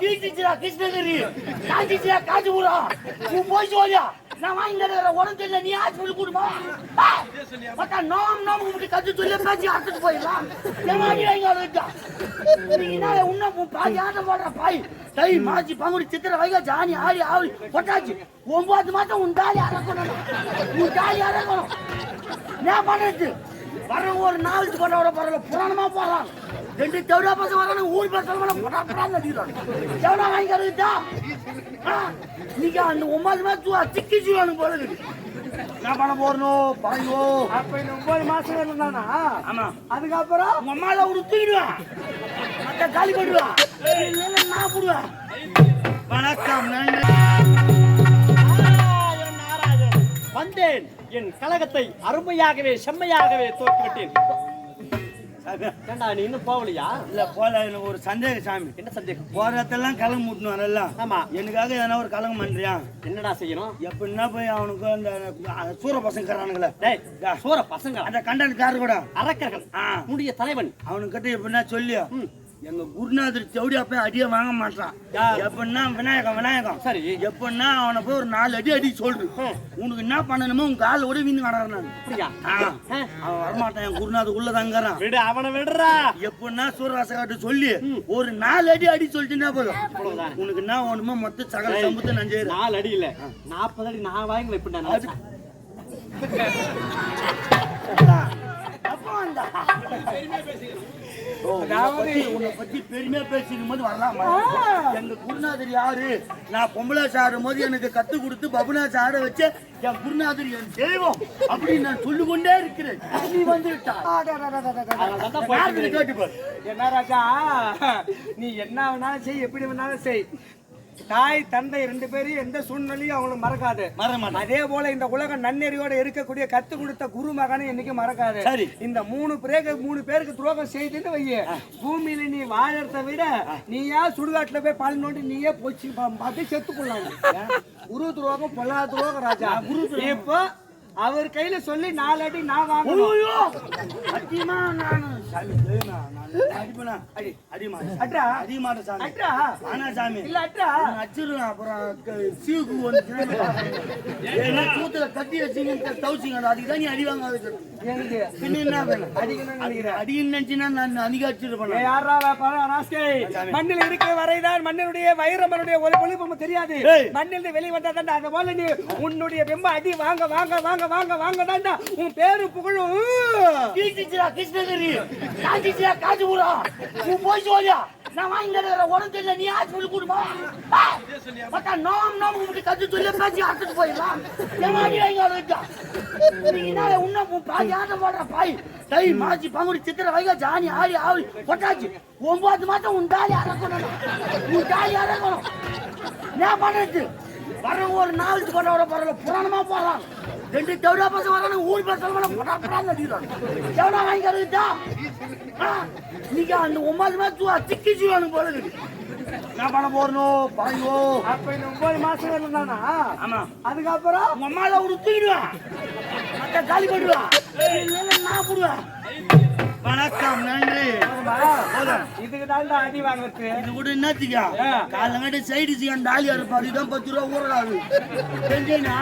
கீழ்த்திச்சிரா கிருஷ்ணகிரி. காஞ்சிச்சிரா காஞ்சிபுரம். உன் போய் சொல்லியா? நான் வாங்கி தர உடம்பு தெரியல நீ ஹாஸ்பிட்டல் கூடுமா? பட்டா நோம் நோம் கும்பிட்டு கத்து சொல்லி பேச்சு அறுத்துட்டு போயிடலாம். ஏமாடி வாங்கி வந்துட்டா நீங்க என்ன இன்னும் உன் பாதி ஆட்டம் போடுற பாய் தை மாச்சி பங்குடி சித்திர வைகா ஜானி ஆடி ஆவி பொட்டாச்சு ஒன்பது மாதம் உன் தாலி அறக்கணும். உன் தாலி அறக்கணும். நான் பண்ணுறது வர ஒரு நாலு பண்ண விட பரவாயில்ல புராணமா போறான் ரெண்டு தேவடா பசங்க வரானு ஊர் அடிக்கிறான் தேவடா வாங்கி கருதுட்டா நீங்க அந்த ஒன்பது மாசம் சிக்கி சொல்லுவானு போல நான் பண்ண போறணும் பாய்வோ. அப்ப இந்த ஒன்பது மாசம் இருந்தானா? ஆமா. அதுக்கப்புறம்? உங்க அம்மால ஒரு தூக்கிடுவேன் மத்த காலி இல்லைன்னா நான் போடுவேன். வணக்கம் வந்தேன். என் கழகத்தை அருமையாகவே செம்மையாகவே தோற்றுவிட்டேன். ஏண்டா நீ இன்னும் போகலையா? இல்ல போல எனக்கு ஒரு சந்தேகம் சாமி. என்ன சந்தேகம்? போற இடத்தெல்லாம் கலங்க முட்டணும் அதெல்லாம் ஆமா. எனக்காக எதனா ஒரு கலங்க பண்றியா? என்னடா செய்யணும்? எப்படின்னா போய் அவனுக்கு அந்த சூர பசங்க டேய் சோற பசங்க அந்த கண்டன்காரர் கூட. அரக்கர்கள். ஆ. உன்னுடைய தலைவன். அவனுக்கிட்ட எப்படின்னா சொல்லியா. எங்க குருநாதர் சவுடியா போய் அடியே வாங்க மாட்டான்? எப்படின்னா விநாயகம் விநாயகம் சரி. எப்படின்னா அவனை போய் ஒரு நாலு அடி அடி சொல்லு. உனக்கு என்ன பண்ணணுமோ உன் காலில் கூட வீந்து. ஆ. அவன் வரமாட்டான் என் குருநாதர் உள்ள தங்குறான் விடு அவனை விடுறா. எப்படின்னா சூரராசகாட்ட சொல்லி ஒரு நாலு அடி அடி சொல்லிட்டுன்னா போதும். உனக்கு என்ன வேணுமோ மொத்த சகல சம்பத்தை நான் செய்யறேன் நாலு அடி இல்ல. நாற்பது அடி நான் வாங்கி வைப்பேன் அது- ஓ, உன்னை பத்தி- பெருமையா பேசிக்கும் போது வரலாமா எங்க குருநாதர் யாரு? நான் பொம்பளை போது எனக்கு கத்து கொடுத்து பபுனா சாட வச்சு என் குருநாதர் என் தெய்வம் அப்படின்னு நான் சொல்லி கொண்டே இருக்கிறேன். நீ வந்து விட்டா யாருக்கு கேட்டு பாரு என்ன ராஜா நீ என்ன வேணாலும் செய் எப்படி வேணாலும் செய் தாய் தந்தை ரெண்டு பேரும் எந்த சூழ்நிலையும் அவங்களுக்கு மறக்காது. அதே போல இந்த உலக நன்னெறியோட இருக்கக்கூடிய கத்து கொடுத்த குரு மகனை என்னைக்கும் மறக்காது. இந்த மூணு பேருக்கு மூணு பேருக்கு துரோகம் செய்துன்னு வைய. பூமியில நீ வாழறத விட நீயா சுடுகாட்டுல போய் பால் நோண்டி நீயே போச்சு பார்த்து செத்து போடலாம் குரு துரோகம் பொல்லாத துரோகம் ராஜா. குரு இப்போ அவர் கையில சொல்லி நாலு அடி நான் வாங்கணும். நான். சாமி தெய்வமா, நான் அடிப்பேனா அடி அடிமா அட்ரா அடிமாட்ட சாமி அட்ரா ஆனா சாமி இல்ல அட்ரா நான் அடிச்சிருவேன் அப்புறம் சீவுக்கு வந்து ஏன்னா சூத்துல கட்டி வச்சீங்க தவிச்சிங்க அதுக்கு தான் நீ எனக்கு பின்ன என்ன வேணும் அடிக்கணும்னு நினைக்கிறேன் அடின்னு நினைச்சுன்னா நான் ராஸ்கே? மண்ணில் இருக்கிற வரைதான் மண்ணினுடைய வைரமனுடைய ஒரு பொழிப்பு தெரியாது. மண்ணில் வெளி வந்தா தான் அந்த போல நீ உன்னுடைய வெம்ப அடி வாங்க வாங்க வாங்க வாங்க வாங்க தான் உன் பேரு புகழும் கீழ்த்திச்சிரா காஞ்சிச்சியா காஞ்சி காஞ்சிபுரம் நீ போய் சொல்லியா நான் வாங்கி தர உடம்பு தெரியல நீ ஹாஸ்பிட்டல் கூடுமா மத்தா நோம் நோம் கும்பிட்டு கத்து சொல்லி காஞ்சி அறுத்துட்டு போயிடலாம் ஏமாடி வாங்கி வந்துட்டா நீங்க என்ன இன்னும் உன் பாதி ஆட்டம் போடுற பாய்? தை மாச்சி பங்குடி சித்திர வைகா ஜானி ஆடி ஆவி பொட்டாச்சு ஒன்பது மாசம் உன் தாலி அறக்கணும். உன் தாலி அறக்கணும். நான் பண்றது? வர ஒரு நாலு கொண்ட வர பரவாயில்ல. புராணமா போகலாம் ரெண்டு தேவையா பசங்க வரானு ஊர் பசங்க சொல்ல புறா புறான்னு வாங்கி கருதுட்டா நீங்க அந்த ஒன்பது மாசம் சிக்கி சொல்லுவானு போல நான் பண்ண போறணும் பாய்வோ அப்ப இந்த ஒன்பது மாசம் இருந்தானா? ஆமா. அதுக்கப்புறம் உங்க அம்மால ஒரு தூக்கிடுவேன் மத்த காலி இல்லைன்னா நான் போடுவேன் வணக்கம் நன்றி. இதுக்கு தான்டா அடி வாங்குறது இது கூட என்னத்துக்கா? ஆ. காலங்காட்டி சைடு சிக்கன் டாலியா இருப்பாரு இதான் பத்து ரூபா ஊறடாது தெரிஞ்சேனா